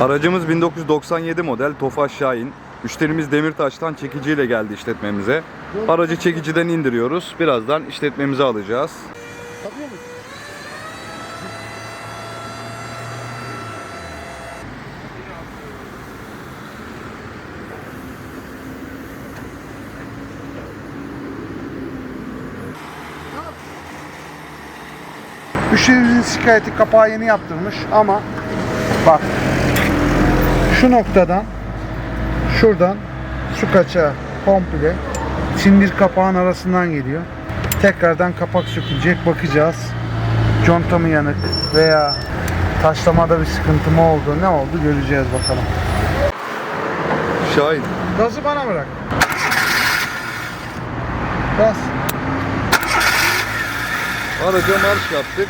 Aracımız 1997 model Tofaş Şahin. Müşterimiz Demirtaş'tan çekiciyle geldi işletmemize. Aracı çekiciden indiriyoruz. Birazdan işletmemize alacağız. Müşterimizin şikayeti kapağı yeni yaptırmış ama bak şu noktadan şuradan su kaçağı komple sindir kapağın arasından geliyor. Tekrardan kapak sökülecek bakacağız. Conta mı yanık veya taşlamada bir sıkıntı mı oldu ne oldu göreceğiz bakalım. Şahin. Gazı bana bırak. Bas. Araca marş yaptık.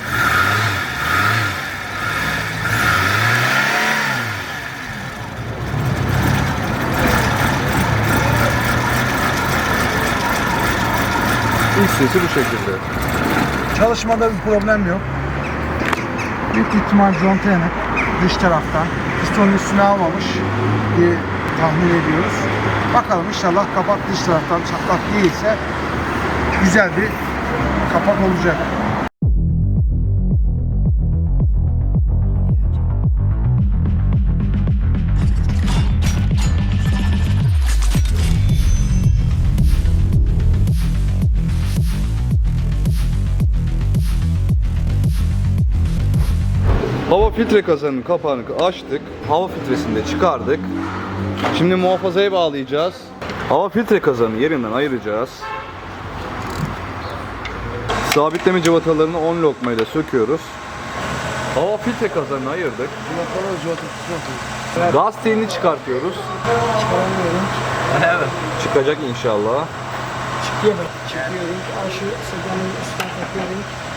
İlk sesi bu şekilde. Çalışmada bir problem yok. Büyük ihtimal conta yanık dış taraftan. Pistonun üstüne almamış diye tahmin ediyoruz. Bakalım inşallah kapak dış taraftan çatlak değilse güzel bir kapak olacak. Hava filtre kazanın kapağını açtık. Hava filtresini de çıkardık. Şimdi muhafazaya bağlayacağız. Hava filtre kazanı yerinden ayıracağız. Sabitleme cıvatalarını 10 lokmayla söküyoruz. Hava filtre kazanını ayırdık. Gaz telini çıkartıyoruz. Evet. Çıkacak inşallah. Çıkıyorum. Çıkıyorum. Aşı sıdanın üstüne takıyorum.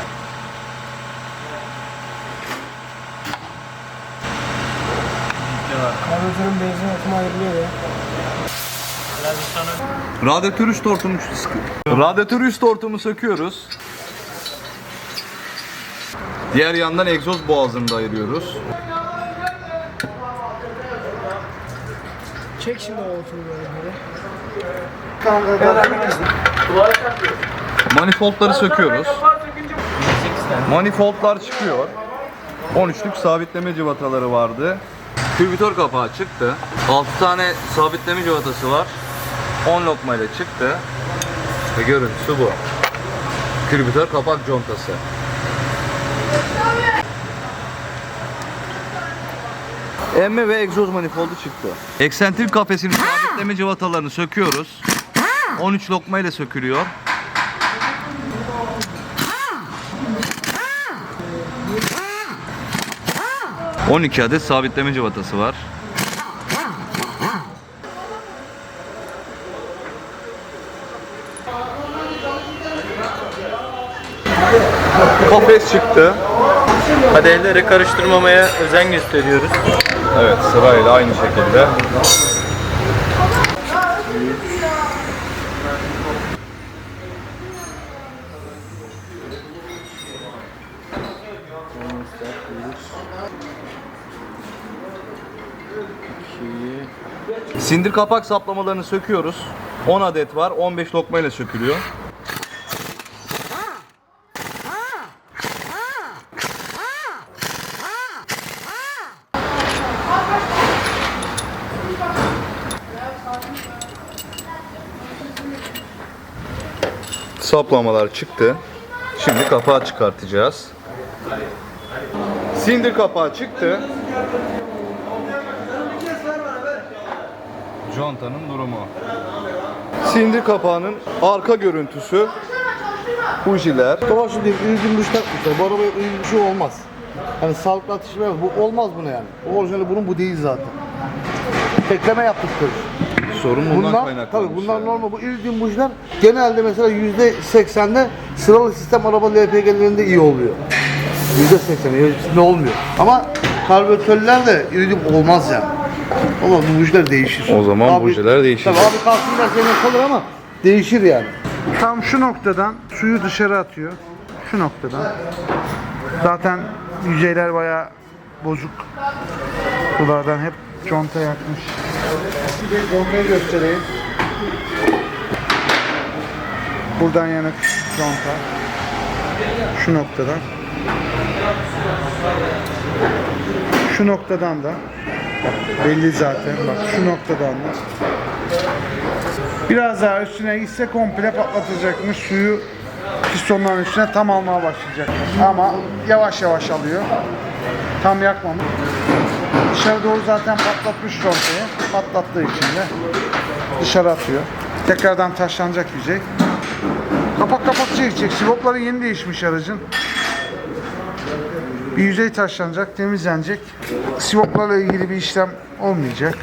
Karbüratörün benzin akımı ayrılıyor ya. Radyatör üst hortumu sıkı. Radyatör üst hortumu söküyoruz. Diğer yandan egzoz boğazını da ayırıyoruz. Çek şimdi o oturumu böyle. Manifoldları söküyoruz. Manifoldlar çıkıyor. 13'lük sabitleme cıvataları vardı. Külbütör kapağı çıktı. 6 tane sabitleme cıvatası var. 10 lokmayla çıktı. Ve görüntüsü bu. Külbütör kapak contası. Emme ve egzoz manifoldu çıktı. Eksentrik kafesinin sabitleme cıvatalarını söküyoruz. 13 lokma ile sökülüyor. ...12 adet sabitleme cıvatası var. Kafes çıktı. Kadehleri karıştırmamaya özen gösteriyoruz. Evet sırayla aynı şekilde. Sindir kapak saplamalarını söküyoruz. 10 adet var. 15 lokma ile sökülüyor. Saplamalar çıktı. Şimdi kapağı çıkartacağız. Sindir kapağı çıktı. Contanın durumu. Sindir kapağının arka görüntüsü. Bujiler. Tofaş değil, ürün duş takmışlar. Bu arabaya ürün duşu olmaz. Hani sağlıklı atışma yok. Bu olmaz buna yani. O orijinali bunun bu değil zaten. Tekleme yaptıkları. Sorun bundan, Bunlar, kaynaklanmış. tabii bunlar yani. normal. Bu iridium bujlar genelde mesela yüzde seksende sıralı sistem araba LPG'lerinde iyi oluyor. Yüzde seksen, hepsinde olmuyor. Ama karbüratörler de iridium olmaz yani. Ama bu bujiler değişir. O zaman bujiler değişir. Tabii abi kalsın da senin kalır ama değişir yani. Tam şu noktadan suyu dışarı atıyor. Şu noktadan. Zaten yüzeyler bayağı bozuk. Sulardan hep conta yakmış. Contayı göstereyim. Buradan yanık conta. Şu noktadan. Şu noktadan da belli zaten bak şu noktadan da biraz daha üstüne gitse komple patlatacakmış suyu pistonların üstüne tam almaya başlayacak ama yavaş yavaş alıyor. Tam yakmamış. Dışarı doğru zaten patlatmış contayı patlattığı için de dışarı atıyor. Tekrardan taşlanacak yüzey. Kapak kapak çekecek sivopları yeni değişmiş aracın bir yüzey taşlanacak, temizlenecek. Sivoplarla ilgili bir işlem olmayacak.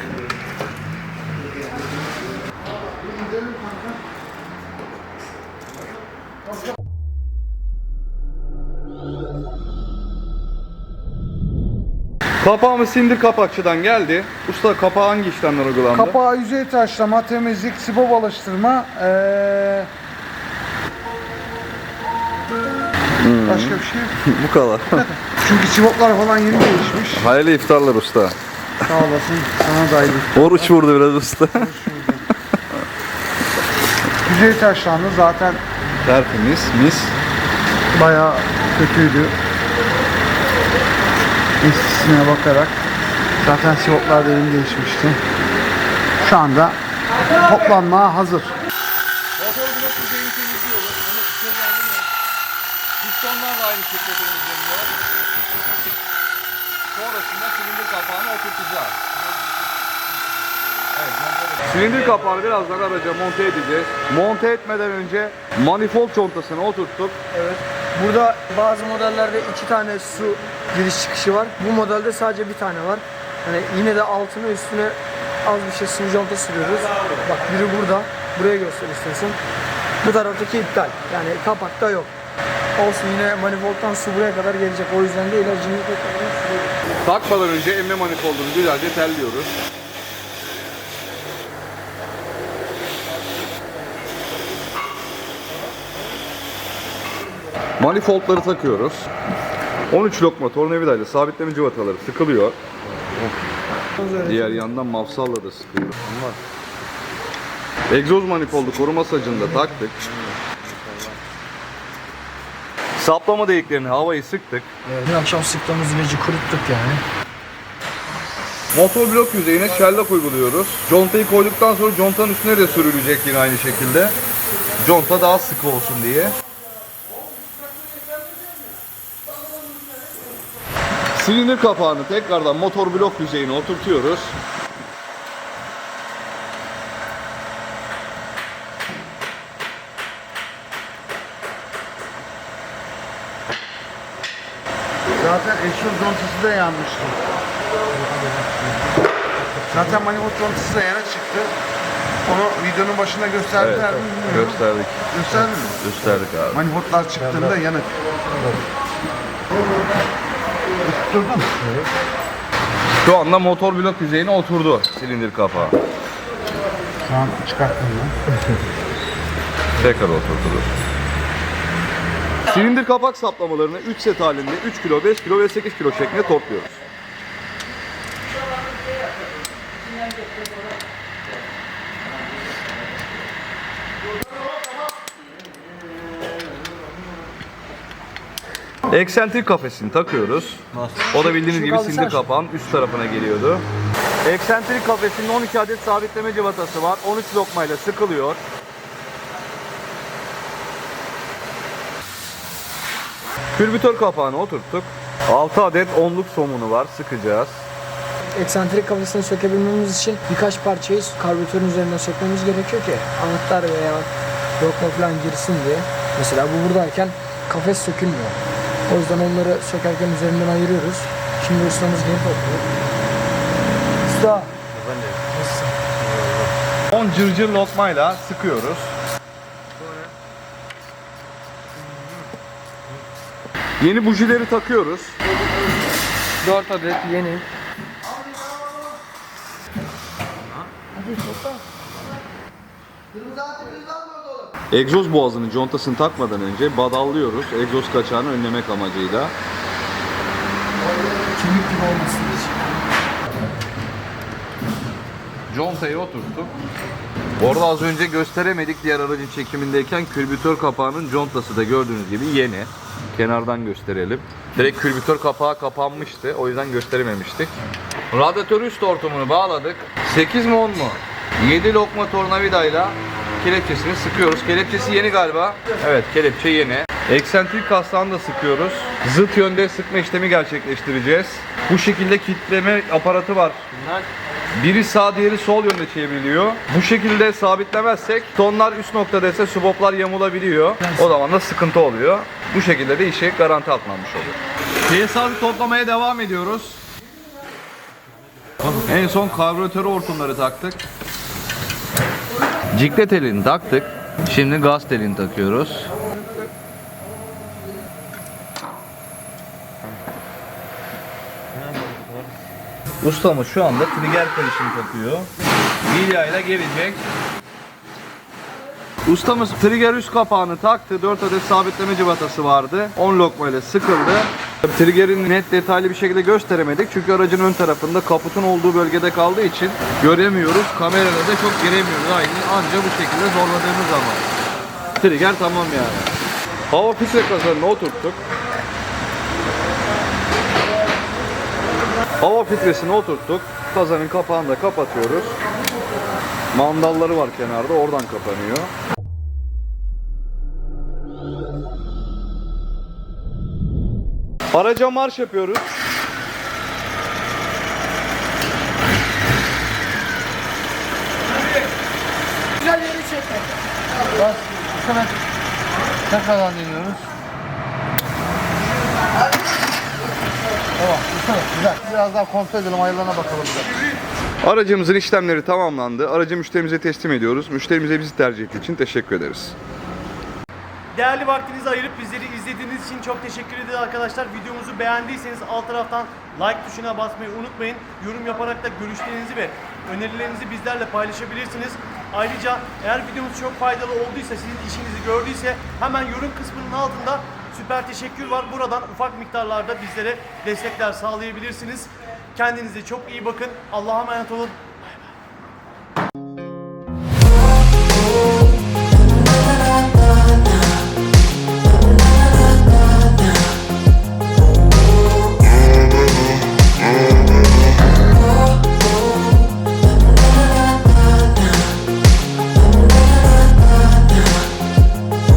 Kapağımız sindir kapakçıdan geldi. Usta kapağı hangi işlemler uygulandı? Kapağı yüzey taşlama, temizlik, sibop alıştırma. ee, Başka bir şey. Bu kadar. Çünkü sivoplar falan yeni değişmiş. Hayırlı iftarlar usta. Sağ olasın. Sana da iyi. Oruç vurdu biraz usta. Yüzey taşlandı zaten Tertemiz, mis. bayağı kötüydü. Eskisine bakarak. Zaten sivoplar da yeni değişmişti. Şu anda toplanmaya hazır. Motor blok yüzeyini temizliyoruz. Onu temizlendim. Pistonlar da aynı şekilde temizleniyor. Sonrasında silindir kapağını oturtacağız. Evet. Silindir kapağını birazdan araca monte edeceğiz. Monte etmeden önce manifold contasını oturttuk. Evet. Burada bazı modellerde iki tane su giriş çıkışı var. Bu modelde sadece bir tane var. Hani yine de altına üstüne az bir şey sıvı conta sürüyoruz. Bak biri burada. Buraya göster istiyorsun. Bu taraftaki iptal. Yani kapakta yok. Olsun yine manifoldtan su buraya kadar gelecek. O yüzden de ilacını tekrardan sürüyoruz. Takmadan önce emme manifoldunu güzelce telliyoruz. Manifoldları takıyoruz. 13 lokma tornavidayla sabitleme cıvataları sıkılıyor. Diğer yandan mafsalla da sıkıyoruz. Egzoz manifoldu koruma sacını da taktık. Saplama deliklerini havayı sıktık. Dün akşam sıktığımız ilacı kuruttuk yani. Motor blok yüzeyine shelllock uyguluyoruz. Contayı koyduktan sonra contanın üstüne de sürülecek yine aynı şekilde. Conta daha sıkı olsun diye. Silindir kapağını tekrardan motor blok yüzeyine oturtuyoruz. Zaten egzoz contası da yanmıştı. Zaten manifold contası da yana çıktı. Onu videonun başında gösterdiler mi bilmiyorum. gösterdik. Gösterdi mi? Gösterdik abi. Manifoldlar çıktığında yanık. Tutturdun. Şu anda motor blok yüzeyine oturdu silindir kapağı. Şu an çıkarttım ben. Tekrar oturtulur. Silindir kapak saplamalarını 3 set halinde 3 kilo, 5 kilo ve 8 kilo şeklinde topluyoruz. Eksentrik kafesini takıyoruz. O da bildiğiniz gibi silindir kapağın üst tarafına geliyordu. Eksentrik kafesinin 12 adet sabitleme cıvatası var. 13 lokmayla sıkılıyor. Külbütör kapağını oturttuk. 6 adet onluk somunu var. Sıkacağız. Eksantrik kafesini sökebilmemiz için birkaç parçayı karbüratörün üzerinden sökmemiz gerekiyor ki anahtar veya lokma falan girsin diye. Mesela bu buradayken kafes sökülmüyor. O yüzden onları sökerken üzerinden ayırıyoruz. Şimdi ustamız gelip topluyor. Usta. 10 cırcır lokmayla sıkıyoruz. Yeni bujileri takıyoruz. 4 adet yeni. Egzoz boğazının contasını takmadan önce badallıyoruz. Egzoz kaçağını önlemek amacıyla. Kemik gibi olmasın için. Contayı oturttuk. Orada az önce gösteremedik diğer aracın çekimindeyken külbütör kapağının contası da gördüğünüz gibi yeni. Kenardan gösterelim. Direkt külbütör kapağı kapanmıştı. O yüzden gösterememiştik. Radyatör üst hortumunu bağladık. 8 mi 10 mu? 7 lokma tornavidayla kelepçesini sıkıyoruz. Kelepçesi yeni galiba. Evet kelepçe yeni. Eksentrik kastan da sıkıyoruz. Zıt yönde sıkma işlemi gerçekleştireceğiz. Bu şekilde kitleme aparatı var. Biri sağ diğeri sol yönde çevriliyor. Bu şekilde sabitlemezsek tonlar üst noktadaysa suboplar yamulabiliyor. O zaman da sıkıntı oluyor. Bu şekilde de işe garanti altına almış oluyor. PSA'yı toplamaya devam ediyoruz. En son karbüratörü hortumları taktık. Ciklet telini taktık. Şimdi gaz telini takıyoruz. Ustamız şu anda trigger karışımı takıyor. Bilyayla gelecek. Ustamız trigger üst kapağını taktı. 4 adet sabitleme civatası vardı. 10 lokma ile sıkıldı. Trigger'in net detaylı bir şekilde gösteremedik. Çünkü aracın ön tarafında kaputun olduğu bölgede kaldığı için göremiyoruz. Kamerada da çok giremiyoruz. Aynı anca bu şekilde zorladığımız zaman. Trigger tamam yani. Hava filtre kasarını oturttuk. Hava filtresini oturttuk. Kazanın kapağını da kapatıyoruz. Mandalları var kenarda oradan kapanıyor. Araca marş yapıyoruz. Güzel yeri çekme. Tekrardan deniyoruz. Tamam, güzel, güzel. Biraz daha kontrol edelim, ayarlarına bakalım. Aracımızın işlemleri tamamlandı. Aracı müşterimize teslim ediyoruz. Müşterimize bizi tercih ettiği için teşekkür ederiz. Değerli vaktinizi ayırıp bizleri izlediğiniz için çok teşekkür ederiz arkadaşlar. Videomuzu beğendiyseniz alt taraftan like tuşuna basmayı unutmayın. Yorum yaparak da görüşlerinizi ve önerilerinizi bizlerle paylaşabilirsiniz. Ayrıca eğer videomuz çok faydalı olduysa, sizin işinizi gördüyse hemen yorum kısmının altında süper teşekkür var. Buradan ufak miktarlarda bizlere destekler sağlayabilirsiniz. Kendinize çok iyi bakın. Allah'a emanet olun.